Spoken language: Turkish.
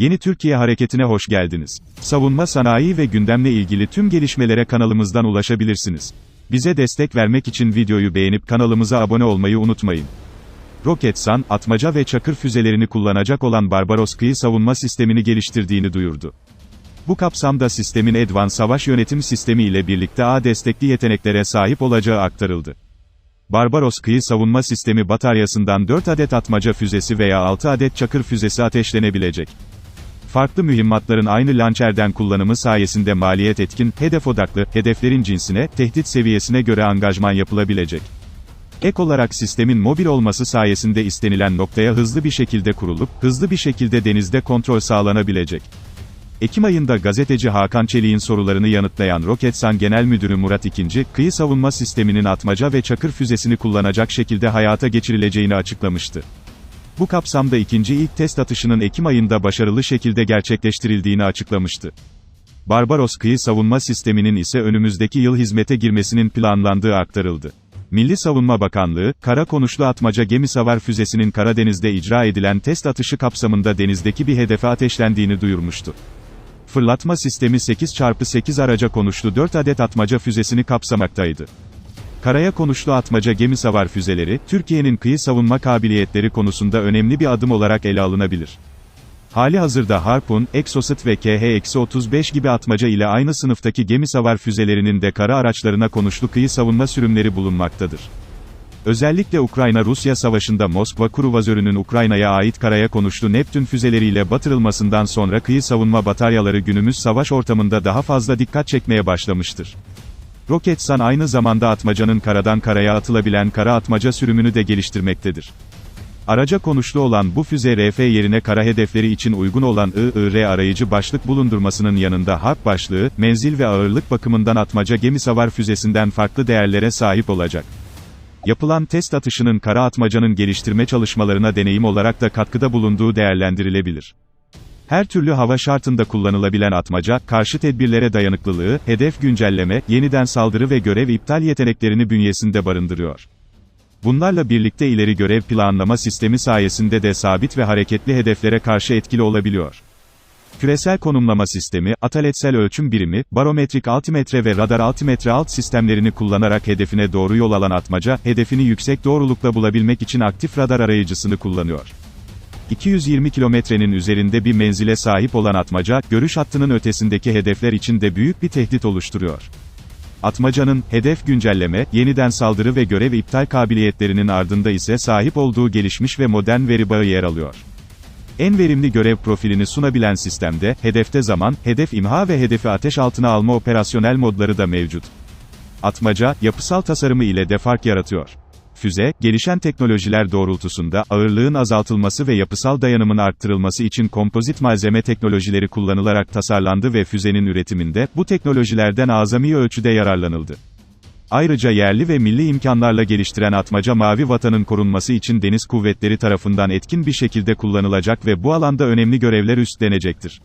Yeni Türkiye Hareketi'ne hoş geldiniz. Savunma sanayi ve gündemle ilgili tüm gelişmelere kanalımızdan ulaşabilirsiniz. Bize destek vermek için videoyu beğenip kanalımıza abone olmayı unutmayın. Roketsan, atmaca ve çakır füzelerini kullanacak olan Barbaros kıyı savunma sistemini geliştirdiğini duyurdu. Bu kapsamda sistemin Edvan savaş yönetim sistemi ile birlikte A destekli yeteneklere sahip olacağı aktarıldı. Barbaros kıyı savunma sistemi bataryasından 4 adet atmaca füzesi veya 6 adet çakır füzesi ateşlenebilecek. Farklı mühimmatların aynı lançerden kullanımı sayesinde maliyet etkin, hedef odaklı, hedeflerin cinsine, tehdit seviyesine göre angajman yapılabilecek. Ek olarak sistemin mobil olması sayesinde istenilen noktaya hızlı bir şekilde kurulup, hızlı bir şekilde denizde kontrol sağlanabilecek. Ekim ayında gazeteci Hakan Çelik'in sorularını yanıtlayan Roketsan Genel Müdürü Murat İkinci, kıyı savunma sisteminin atmaca ve çakır füzesini kullanacak şekilde hayata geçirileceğini açıklamıştı. Bu kapsamda ikinci ilk test atışının Ekim ayında başarılı şekilde gerçekleştirildiğini açıklamıştı. Barbaros kıyı savunma sisteminin ise önümüzdeki yıl hizmete girmesinin planlandığı aktarıldı. Milli Savunma Bakanlığı, kara konuşlu atmaca gemi savar füzesinin Karadeniz'de icra edilen test atışı kapsamında denizdeki bir hedefe ateşlendiğini duyurmuştu. Fırlatma sistemi 8x8 araca konuşlu 4 adet atmaca füzesini kapsamaktaydı. Karaya konuşlu atmaca gemi savar füzeleri, Türkiye'nin kıyı savunma kabiliyetleri konusunda önemli bir adım olarak ele alınabilir. Hali hazırda Harpoon, Exocet ve KH-35 gibi atmaca ile aynı sınıftaki gemi savar füzelerinin de kara araçlarına konuşlu kıyı savunma sürümleri bulunmaktadır. Özellikle Ukrayna-Rusya savaşında Moskva kruvazörünün Ukrayna'ya ait karaya konuşlu Neptün füzeleriyle batırılmasından sonra kıyı savunma bataryaları günümüz savaş ortamında daha fazla dikkat çekmeye başlamıştır. Roketsan aynı zamanda atmacanın karadan karaya atılabilen kara atmaca sürümünü de geliştirmektedir. Araca konuşlu olan bu füze RF yerine kara hedefleri için uygun olan IIR arayıcı başlık bulundurmasının yanında harp başlığı, menzil ve ağırlık bakımından atmaca gemi savar füzesinden farklı değerlere sahip olacak. Yapılan test atışının kara atmacanın geliştirme çalışmalarına deneyim olarak da katkıda bulunduğu değerlendirilebilir. Her türlü hava şartında kullanılabilen atmaca, karşı tedbirlere dayanıklılığı, hedef güncelleme, yeniden saldırı ve görev iptal yeteneklerini bünyesinde barındırıyor. Bunlarla birlikte ileri görev planlama sistemi sayesinde de sabit ve hareketli hedeflere karşı etkili olabiliyor. Küresel konumlama sistemi, ataletsel ölçüm birimi, barometrik altimetre ve radar altimetre alt sistemlerini kullanarak hedefine doğru yol alan atmaca, hedefini yüksek doğrulukla bulabilmek için aktif radar arayıcısını kullanıyor. 220 kilometrenin üzerinde bir menzile sahip olan atmaca, görüş hattının ötesindeki hedefler için de büyük bir tehdit oluşturuyor. Atmacanın, hedef güncelleme, yeniden saldırı ve görev iptal kabiliyetlerinin ardında ise sahip olduğu gelişmiş ve modern veri bağı yer alıyor. En verimli görev profilini sunabilen sistemde, hedefte zaman, hedef imha ve hedefi ateş altına alma operasyonel modları da mevcut. Atmaca, yapısal tasarımı ile de fark yaratıyor. Füze, gelişen teknolojiler doğrultusunda, ağırlığın azaltılması ve yapısal dayanımın arttırılması için kompozit malzeme teknolojileri kullanılarak tasarlandı ve füzenin üretiminde, bu teknolojilerden azami ölçüde yararlanıldı. Ayrıca yerli ve milli imkanlarla geliştiren atmaca mavi vatanın korunması için deniz kuvvetleri tarafından etkin bir şekilde kullanılacak ve bu alanda önemli görevler üstlenecektir.